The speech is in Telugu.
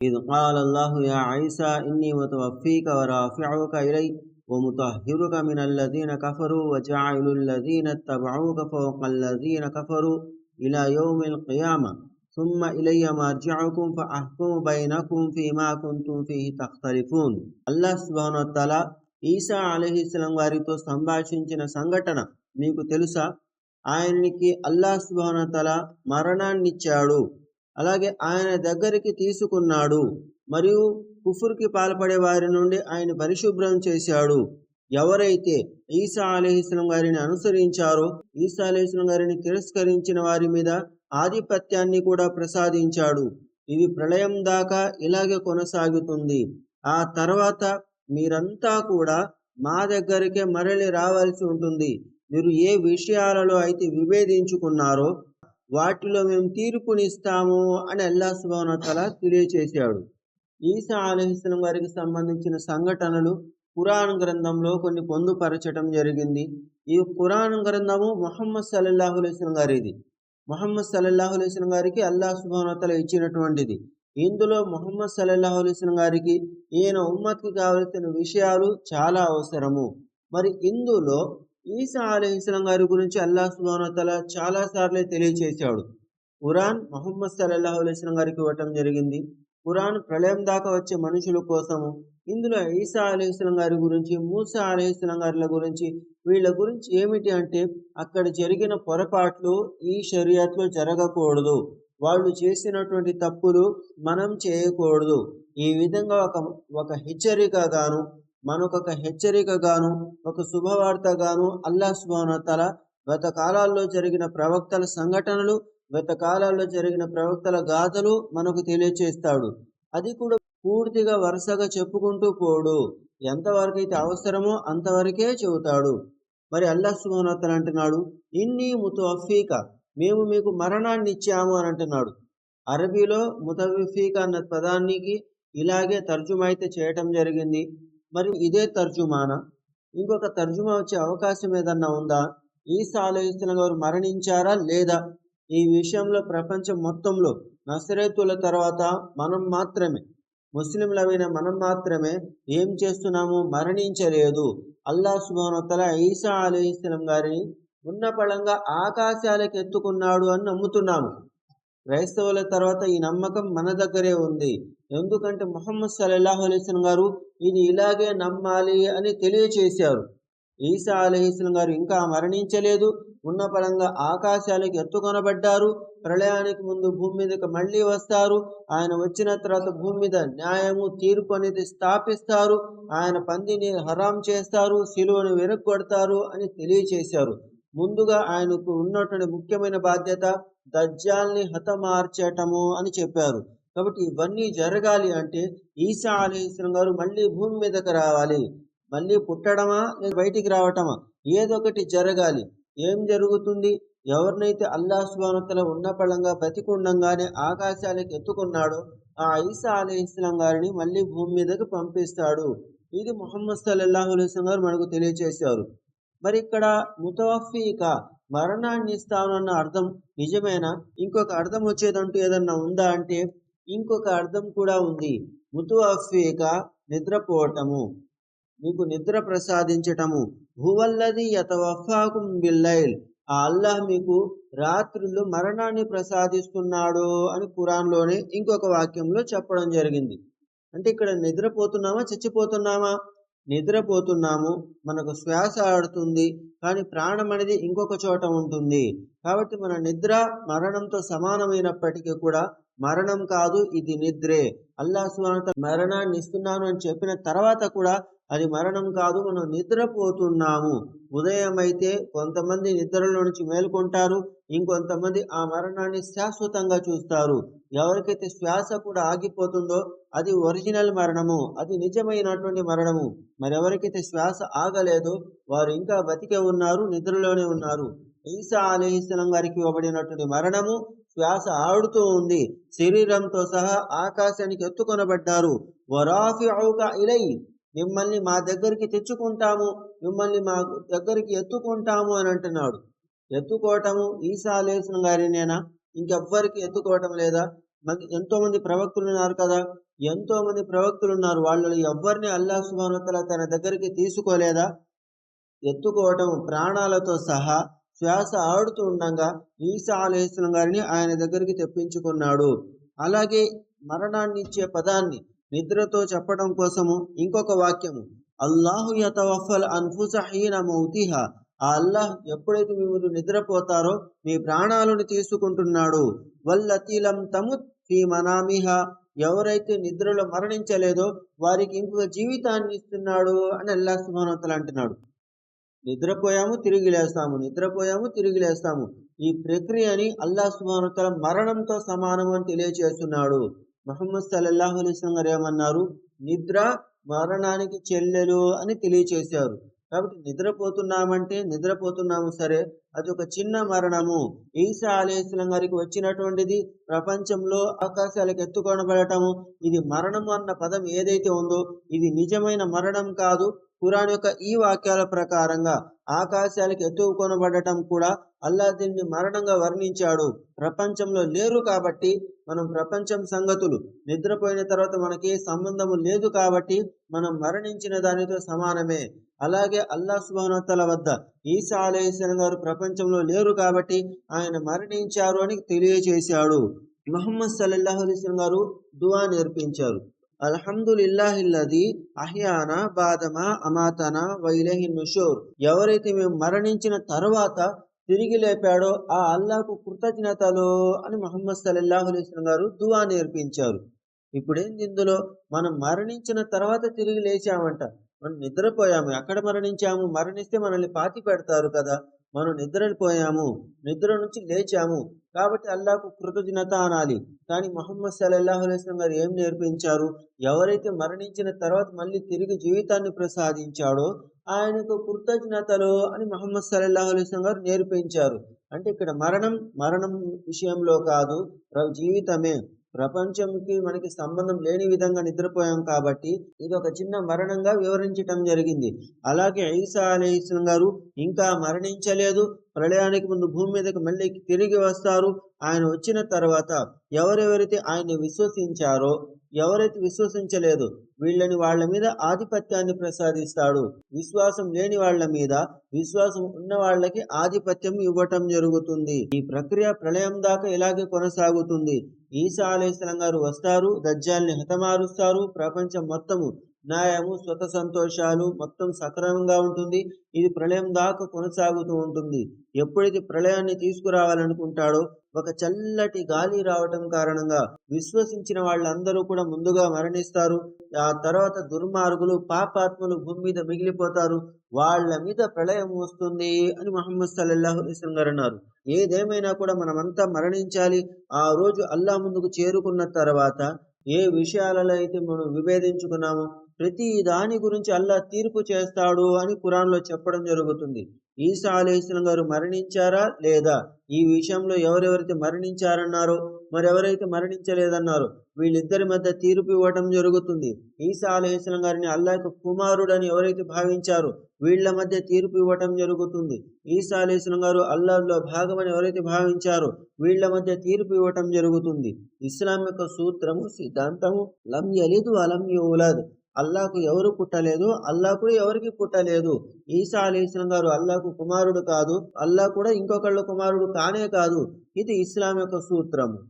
إذ قال الله يا عيسى إني متوفيك ورافعك إلي ومطهرك من الذين كفروا وجعل الذين اتبعوك فوق الذين كفروا إلى يوم القيامة ثم إلي مرجعكم فأحكم بينكم فيما كنتم فيه تختلفون الله سبحانه وتعالى ఈసా అలహిస్లం వారితో సంభాషించిన సంఘటన మీకు తెలుసా ఆయనకి అల్లా సుబానతల మరణాన్నిచ్చాడు అలాగే ఆయన దగ్గరికి తీసుకున్నాడు. మరియు కుఫుర్కి పాల్పడే వారి నుండి ఆయన పరిశుభ్రం చేశాడు. ఎవరైతే ఈసా అలీహిస్లం గారిని అనుసరించారో ఈసా అలీహిస్లం గారిని తిరస్కరించిన వారి మీద ఆధిపత్యాన్ని కూడా ప్రసాదించాడు. ఇది ప్రళయం దాకా ఇలాగే కొనసాగుతుంది. ఆ తర్వాత మీరంతా కూడా మా దగ్గరికే మరలి రావాల్సి ఉంటుంది. మీరు ఏ విషయాలలో అయితే విభేదించుకున్నారో వాటిలో మేము తీర్పునిస్తాము అని అల్లా సుబానతల తెలియచేశాడు. ఈసా అలహిస్లం గారికి సంబంధించిన సంఘటనలు పురాణ గ్రంథంలో కొన్ని పొందుపరచడం జరిగింది. ఈ పురాణ గ్రంథము మొహమ్మద్ సల్లల్లాహు అలైస్లం గారిది. మొహమ్మద్ సల్లల్లాహు అలైస్లం గారికి అల్లా సుబానతల ఇచ్చినటువంటిది. ఇందులో మొహమ్మద్ సల్లల్లాహు అలైస్లం గారికి ఈయన ఉమ్మత్కి కావలసిన విషయాలు చాలా అవసరము. మరి ఇందులో ఈసా అలహిస్లం గారి గురించి అల్లా సుబానోతల చాలా సార్లే తెలియచేశాడు. ఖురాన్ మహమ్మద్ సల్లల్లాహు అలైస్లం గారికి ఇవ్వటం జరిగింది. ఖురాన్ ప్రళయం దాకా వచ్చే మనుషుల కోసము ఇందులో ఈసా అలహిస్లం గారి గురించి మూసా అలహిస్లం గారి గురించి వీళ్ళ గురించి ఏమిటి అంటే అక్కడ జరిగిన పొరపాట్లు ఈ షరియాత్లో జరగకూడదు. వాళ్ళు చేసినటువంటి తప్పులు మనం చేయకూడదు. ఈ విధంగా ఒక ఒక హెచ్చరికగాను మనకొక హెచ్చరికగాను ఒక శుభవార్తగాను అల్లా స్వానతల గత కాలాల్లో జరిగిన ప్రవక్తల సంఘటనలు గత కాలాల్లో జరిగిన ప్రవక్తల గాథలు మనకు తెలియచేస్తాడు. అది కూడా పూర్తిగా వరుసగా చెప్పుకుంటూ పోడు. ఎంతవరకు అయితే అవసరమో అంతవరకే చెబుతాడు. మరి అల్లా సుమోనత్తలు అంటున్నాడు ఇన్ని ముతవఫీక మేము మీకు మరణాన్ని ఇచ్చాము అని అంటున్నాడు. అరబీలో ముతవఫీక అన్న పదానికి ఇలాగే తర్జుమైతే చేయటం జరిగింది. మరి ఇదే తర్జుమాన. ఇంకొక తర్జుమా వచ్చే అవకాశం ఏదన్నా ఉందా? ఈసా ఆలోచిస్తున్న గారు మరణించారా లేదా? ఈ విషయంలో ప్రపంచం మొత్తంలో నసరేతుల తర్వాత మనం మాత్రమే ముస్లింలమైన మనం మాత్రమే ఏం చేస్తున్నాము? మరణించలేదు. అల్లా సుబానతల ఈసా అలీస్లం గారిని ఉన్న పళంగా ఆకాశాలకు ఎత్తుకున్నాడు అని నమ్ముతున్నాము. క్రైస్తవుల తర్వాత ఈ నమ్మకం మన దగ్గరే ఉంది. ఎందుకంటే మొహమ్మద్ సల్లాహు అలీస్లం గారు ఇది ఇలాగే నమ్మాలి అని తెలియచేశారు. ఈసా అలహీస్లం గారు ఇంకా మరణించలేదు. ఉన్న పరంగా ఆకాశాలకు ఎత్తుకొనబడ్డారు. ప్రళయానికి ముందు భూమి మీదకి మళ్ళీ వస్తారు. ఆయన వచ్చిన తర్వాత భూమి మీద న్యాయము తీర్పు అనేది స్థాపిస్తారు. ఆయన పందిని హరాం చేస్తారు శిలువను వెనక్కొడతారు అని తెలియచేశారు. ముందుగా ఆయనకు ఉన్నటువంటి ముఖ్యమైన బాధ్యత దజ్జాల్ని హతమార్చటము అని చెప్పారు. కాబట్టి ఇవన్నీ జరగాలి అంటే ఈసా అలీస్లం గారు మళ్ళీ భూమి మీదకి రావాలి. మళ్ళీ పుట్టడమా లేదా బయటికి రావటమా? ఏదొకటి జరగాలి. ఏం జరుగుతుంది? ఎవరినైతే అల్లా సుబానతల ఉన్న పళంగా బతికుండంగానే ఆకాశాలకు ఎత్తుకున్నాడో ఆ ఈసా అలీ ఇస్లాం గారిని మళ్ళీ భూమి మీదకి పంపిస్తాడు. ఇది ముహమ్మద్ సల్లాహు అలైస్లం గారు మనకు తెలియచేశారు. మరి ఇక్కడ ముతవఫీక మరణాన్ని ఇస్తానన్న అర్థం నిజమేనా? ఇంకొక అర్థం వచ్చేదంటూ ఏదన్నా ఉందా అంటే ఇంకొక అర్థం కూడా ఉంది. ముతువఫీక నిద్రపోవటము మీకు నిద్ర ప్రసాదించటము. భూవల్లది యతవఫాకుం బిల్లైల్. ఆ అల్లాహ్ మీకు రాత్రులు మరణాన్ని ప్రసాదిస్తున్నాడు అని ఖురాన్లోనే ఇంకొక వాక్యంలో చెప్పడం జరిగింది. అంటే ఇక్కడ నిద్రపోతున్నామా చచ్చిపోతున్నామా? నిద్రపోతున్నాము మనకు శ్వాస ఆడుతుంది కానీ ప్రాణం అనేది ఇంకొక చోట ఉంటుంది. కాబట్టి మన నిద్ర మరణంతో సమానమైనప్పటికీ కూడా మరణం కాదు ఇది నిద్రే. అల్లా సుమానత మరణాన్ని ఇస్తున్నాను అని చెప్పిన తర్వాత కూడా అది మరణం కాదు మనం నిద్రపోతున్నాము. ఉదయం అయితే కొంతమంది నిద్రలో నుంచి మేల్కొంటారు ఇంకొంతమంది ఆ మరణాన్ని శాశ్వతంగా చూస్తారు. ఎవరికైతే శ్వాస కూడా ఆగిపోతుందో అది ఒరిజినల్ మరణము అది నిజమైనటువంటి మరణము. మరెవరికైతే శ్వాస ఆగలేదో వారు ఇంకా బతికే ఉన్నారు నిద్రలోనే ఉన్నారు. ఈసా అలీస్లం గారికి ఇవ్వబడినటువంటి మరణము శ్వాస ఆడుతూ ఉంది. శరీరంతో సహా ఆకాశానికి ఎత్తుకొనబడ్డారు. వరాఫి ఇలై. మిమ్మల్ని మా దగ్గరికి తెచ్చుకుంటాము మిమ్మల్ని మా దగ్గరికి ఎత్తుకుంటాము అని అంటున్నాడు. ఎత్తుకోవటము ఈసా అలేసిన గారినేనా? ఇంకెవ్వరికి ఎత్తుకోవటం లేదా? ఎంతో మంది ప్రవక్తులు ఉన్నారు కదా? ఎంతో మంది ప్రవక్తులు ఉన్నారు వాళ్ళు ఎవ్వరిని అల్లా సుబానుతల తన దగ్గరికి తీసుకోలేదా? ఎత్తుకోవటం ప్రాణాలతో సహా శ్వాస ఆడుతూ ఉండగా ఈసా అలహిస్లం గారిని ఆయన దగ్గరికి తెప్పించుకున్నాడు. అలాగే మరణాన్ని ఇచ్చే పదాన్ని నిద్రతో చెప్పడం కోసము ఇంకొక వాక్యము. అల్లాహు యతవఫల్ అన్ఫుసహీన మౌతిహ మౌతిహా. ఆ అల్లాహ్ ఎప్పుడైతే మీరు నిద్రపోతారో మీ ప్రాణాలను తీసుకుంటున్నాడు. వల్లతీలం తముత్ ఫీ మనామిహ. ఎవరైతే నిద్రలో మరణించలేదో వారికి ఇంకొక జీవితాన్ని ఇస్తున్నాడు అని అల్లా సుమానతలు అంటున్నాడు. నిద్రపోయాము తిరిగి లేస్తాము. నిద్రపోయాము తిరిగి లేస్తాము. ఈ ప్రక్రియని అల్లా సుమానతల మరణంతో సమానం అని తెలియచేస్తున్నాడు. మహమ్మద్ సల్లల్లాహు గారు ఏమన్నారు? నిద్ర మరణానికి చెల్లెలు అని తెలియచేశారు. కాబట్టి నిద్రపోతున్నామంటే నిద్రపోతున్నాము సరే అది ఒక చిన్న మరణము. ఈసా ఆలయస్లం గారికి వచ్చినటువంటిది ప్రపంచంలో ఆకాశాలకు ఎత్తుకొనబడటము ఇది మరణము అన్న పదం ఏదైతే ఉందో ఇది నిజమైన మరణం కాదు. ఖురాన్ యొక్క ఈ వాక్యాల ప్రకారంగా ఆకాశాలకు ఎత్తుకొనబడటం కూడా అల్లా దీన్ని మరణంగా వర్ణించాడు. ప్రపంచంలో లేరు కాబట్టి మనం ప్రపంచం సంగతులు నిద్రపోయిన తర్వాత మనకి సంబంధము లేదు కాబట్టి మనం మరణించిన దానితో సమానమే. అలాగే అల్లా సుబానతల వద్ద ఈసా అలైస్లం గారు ప్రపంచంలో లేరు కాబట్టి ఆయన మరణించారు అని తెలియచేశాడు. మహమ్మద్ సల్లల్లాహు అలీస్లం గారు దువా నేర్పించారు. అల్హమ్దులిల్లాహిల్లది అహ్యానా బాదమా అమాతనా వైలహి నుషోర్. ఎవరైతే మేము మరణించిన తర్వాత తిరిగి లేపాడో ఆ అల్లాకు కృతజ్ఞతలు అని మహమ్మద్ సల్లల్లాహు అలైస్లం గారు దువా నేర్పించారు. ఇప్పుడేంది ఇందులో మనం మరణించిన తర్వాత తిరిగి లేచామంట. మనం నిద్రపోయాము. ఎక్కడ మరణించాము? మరణిస్తే మనల్ని పాతి పెడతారు కదా. మనం నిద్రపోయాము. నిద్ర నుంచి లేచాము. కాబట్టి అల్లాకు కృతజ్ఞత అనాలి. కానీ మొహమ్మద్ సల్లల్లాహు అలైస్లం గారు ఏం నేర్పించారు? ఎవరైతే మరణించిన తర్వాత మళ్ళీ తిరిగి జీవితాన్ని ప్రసాదించాడో ఆయనకు కృతజ్ఞతలు అని మహమ్మద్ సల్లాహు అలైస్లం గారు నేర్పించారు అంటే ఇక్కడ మరణం మరణం విషయంలో కాదు జీవితమే. ప్రపంచంకి మనకి సంబంధం లేని విధంగా నిద్రపోయాం కాబట్టి ఇది ఒక చిన్న మరణంగా వివరించటం జరిగింది. అలాగే ఐసా అలీస్లం గారు ఇంకా మరణించలేదు. ప్రళయానికి ముందు భూమి మీదకి మళ్ళీ తిరిగి వస్తారు. ఆయన వచ్చిన తర్వాత ఎవరెవరైతే ఆయన్ని విశ్వసించారో ఎవరైతే విశ్వసించలేదు వీళ్ళని వాళ్ళ మీద ఆధిపత్యాన్ని ప్రసాదిస్తాడు. విశ్వాసం లేని వాళ్ళ మీద విశ్వాసం ఉన్న వాళ్ళకి ఆధిపత్యం ఇవ్వటం జరుగుతుంది. ఈ ప్రక్రియ ప్రళయం దాకా ఇలాగే కొనసాగుతుంది. ఈసా అలైస్లం గారు వస్తారు దజ్జాల్ని హతమారుస్తారు ప్రపంచం మొత్తము న్యాయము స్వత సంతోషాలు మొత్తం సక్రమంగా ఉంటుంది. ఇది ప్రళయం దాకా కొనసాగుతూ ఉంటుంది. ఎప్పుడైతే ప్రళయాన్ని తీసుకురావాలనుకుంటాడో ఒక చల్లటి గాలి రావటం కారణంగా విశ్వసించిన వాళ్ళందరూ కూడా ముందుగా మరణిస్తారు. ఆ తర్వాత దుర్మార్గులు పాపాత్మలు భూమి మీద మిగిలిపోతారు. వాళ్ళ మీద ప్రళయం వస్తుంది అని మహమ్మద్ సల్లల్లాహు గారు అన్నారు. ఏదేమైనా కూడా మనమంతా మరణించాలి. ఆ రోజు అల్లా ముందుకు చేరుకున్న తర్వాత ఏ విషయాలలో అయితే మనం విభేదించుకున్నామో ప్రతి దాని గురించి అల్లా తీర్పు చేస్తాడు అని కురాన్లో చెప్పడం జరుగుతుంది. ఈసా అలీస్లం గారు మరణించారా లేదా? ఈ విషయంలో ఎవరెవరైతే మరణించారన్నారో మరెవరైతే మరణించలేదన్నారో వీళ్ళిద్దరి మధ్య తీర్పు ఇవ్వటం జరుగుతుంది. ఈసా అలీస్లం గారిని అల్లాహ్ కుమారుడని ఎవరైతే భావించారో వీళ్ళ మధ్య తీర్పు ఇవ్వటం జరుగుతుంది. ఈసా అలీస్లం గారు అల్లాహ్లో భాగమని ఎవరైతే భావించారో వీళ్ళ మధ్య తీర్పు ఇవ్వటం జరుగుతుంది. ఇస్లాం యొక్క సూత్రము సిద్ధాంతము లం యలిదు అలం అల్లాకు ఎవరు పుట్టలేదు అల్లా కూడా ఎవరికి పుట్టలేదు? ఈసా అలీస్లం గారు అల్లాకు కుమారుడు కాదు అల్లా కూడా ఇంకొకళ్ళ కుమారుడు కానే కాదు. ఇది ఇస్లాం యొక్క సూత్రము.